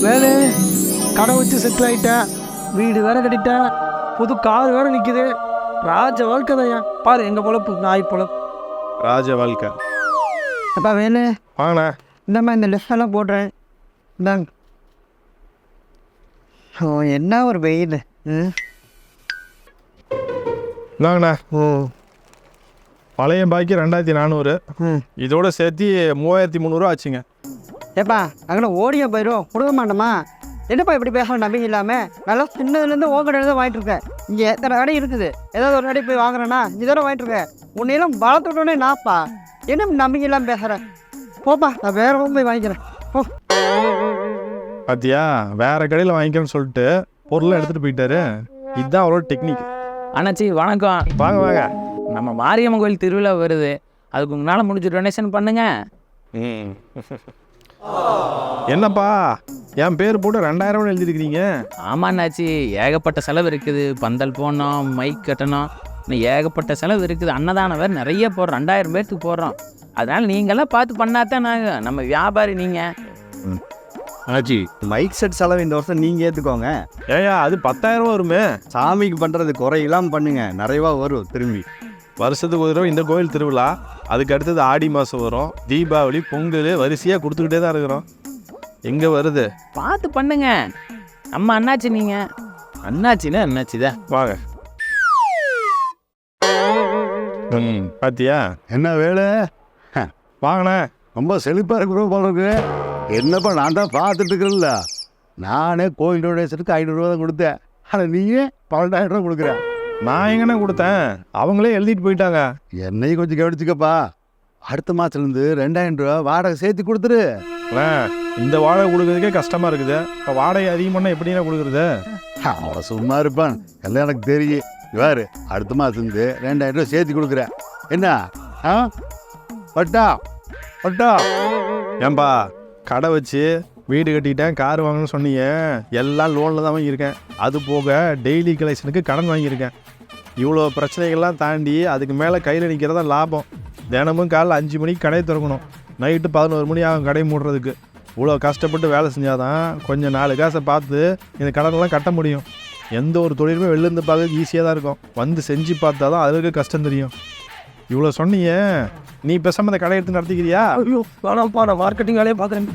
வேலை கடை வச்சு செட்டில் ஆயிட்டேன் வீடு வேற கட்டிட்டேன் புது கார் வேற நிற்கிது ராஜ வாழ்க்கை தான் பாரு எங்கள் பொழப்பு நாய் பொழப்பு. ராஜ வாழ்க்கை. அப்பா வேலு. வாங்கண்ணா. இந்தாம்மா இந்த லிஸ்டெல்லாம் போடுறேன். இந்தாங்க. ஓ என்ன ஒரு வெயில். ம் இந்தாங்கண்ணா. ஓ. பழைய பாக்கி ரெண்டாயிரத்தி நானூறு. ம். இதோட சேர்த்து மூவாயிரத்தி முந்நூறுவா ஆச்சுங்க. ஏப்பா அங்கே ஓடியா போயிடும் கொடுக்க மாட்டோமா என்னப்பா இப்படி பேச நம்பிக்கை இல்லாமல் நல்லா சின்னதுலேருந்து உன் கடையில் தான் வாங்கிட்டு இருக்கேன் இங்கே எத்தனை கடை இருக்குது? ஏதாவது ஒரு கடை போய் வாங்குறேன்னா இதோட வாங்கிட்டு இருக்கேன் உன்னையெல்லாம் வளர்த்துட்டோன்னே நாப்பா. என்ன நம்பிக்கை இல்லாமல் பேசுகிறேன் போப்பா நான் வேற போய் வாங்கிக்கிறேன். போ. பாத்தியா வேற கடையில் வாங்கிக்கிறேன்னு சொல்லிட்டு பொருளை எடுத்துட்டு போயிட்டாரு. இதுதான் அவரோட டெக்னிக் அண்ணாச்சி வணக்கம். வாங்க வாங்க. நம்ம மாரியம்மன் கோயில் திருவிழா வருது. அதுக்கு உங்களால் முடிஞ்ச டொனேஷன் பண்ணுங்க. என்னப்பா என் பேர் போட்டு ரெண்டாயிரம் எழுதிருக்கிறீங்க ஆமா அண்ணாச்சி ஏகப்பட்ட செலவு இருக்குது. பந்தல் போடணும் மைக் கட்டணும். இன்னும் ஏகப்பட்ட செலவு இருக்குது. அன்னதானம் வேறு நிறைய போடுறோம். ரெண்டாயிரம் பேர்த்துக்கு போடுறோம். அதனால் நீங்களாம் பார்த்து பண்ணாதான் நாங்கள் நம்ம வியாபாரி நீங்கள் ஆச்சி மைக் செட் செலவு இந்த வருஷம் நீங்கள் ஏற்றுக்கோங்க ஏயா அது பத்தாயிரம் ரூபா வருமே. சாமிக்கு பண்ணுறது குறையெல்லாம் பண்ணுங்க. நிறையவா வரும் திரும்பி. வருஷத்துக்கு ஒரு தடவை இந்த கோயில் திருவிழா அதுக்கு அடுத்தது ஆடி மாதம் வரும். தீபாவளி பொங்கல் வரிசையாக கொடுத்துக்கிட்டே தான் இருக்கிறோம். எங்கே வருது? பார்த்து பண்ணுங்க. நம்ம அண்ணாச்சி நீங்கள் அண்ணாச்சின்னா அண்ணாச்சி தான் வாங்க. ம் பாத்தியா? என்ன வேலை? வாங்கண்ணே. ரொம்ப செழிப்பாக இருக்கிற போல இருக்கு. என்னப்பா நான் தான் பார்த்துட்டு இருக்கிறேன்ல. நானே கோயில் டொனேஷனுக்கு ஐநூறுரூவா தான் கொடுத்தேன். ஆனால் நீங்கள் பன்னெண்டாயிரம் ரூபா கொடுக்குற. நான் எங்கண்ணே கொடுத்தேன். அவங்களே எழுதிட்டு போயிட்டாங்க. என்னையும் கொஞ்சம் கவனிச்சுக்கப்பா. அடுத்த மாதத்துலேருந்து ரெண்டாயிரம் ரூபா வாடகை சேர்த்து கொடுத்துரு. இந்த வாடகை கொடுக்கறதுக்கே கஷ்டமாக இருக்குது. இப்போ வாடகை அதிகமான எப்படிண்ணே கொடுக்குறது? அவன் சும்மா இருப்பான். எல்லாம் எனக்கு தெரியும். வேறு அடுத்த மாதத்துலேருந்து ரெண்டாயிரம் ரூபா சேர்த்து கொடுக்குறேன். என்ன? ஆ? பட்டா? பட்டா? ஏன்பா கடை வச்சு வீடு கட்டிட்டேன் கார் வாங்கணும்னு சொன்னீங்க. எல்லாம் லோனில் தான் வாங்கியிருக்கேன். அது போக டெய்லி கலெக்ஷனுக்கு கடன் வாங்கியிருக்கேன். இவ்வளோ பிரச்சனைகள்லாம் தாண்டி அதுக்கு மேலே கையில் நிற்கிறதா லாபம். தினமும் காலைல அஞ்சு மணிக்கு கடையை திறக்கணும். நைட்டு பதினோரு மணி ஆகும் கடை மூடுறதுக்கு. இவ்வளோ கஷ்டப்பட்டு வேலை செஞ்சாதான் கொஞ்சம் நாலு காசை பார்த்து இந்த கடனெல்லாம் கட்ட முடியும். எந்த ஒரு தொழிலுமே வெளிலேருந்து பார்க்க ஈஸியாக தான் இருக்கும். வந்து செஞ்சு பார்த்தா தான் அதுக்கு கஷ்டம் தெரியும். இவ்வளோ சொன்னீங்க நீ பேசாமல் இந்த கடை எடுத்து நடத்திக்கிறியா? ஐயோ வேணாம்ப்பா நான் மார்க்கெட்டிங் வேலையை பார்க்குறேன்.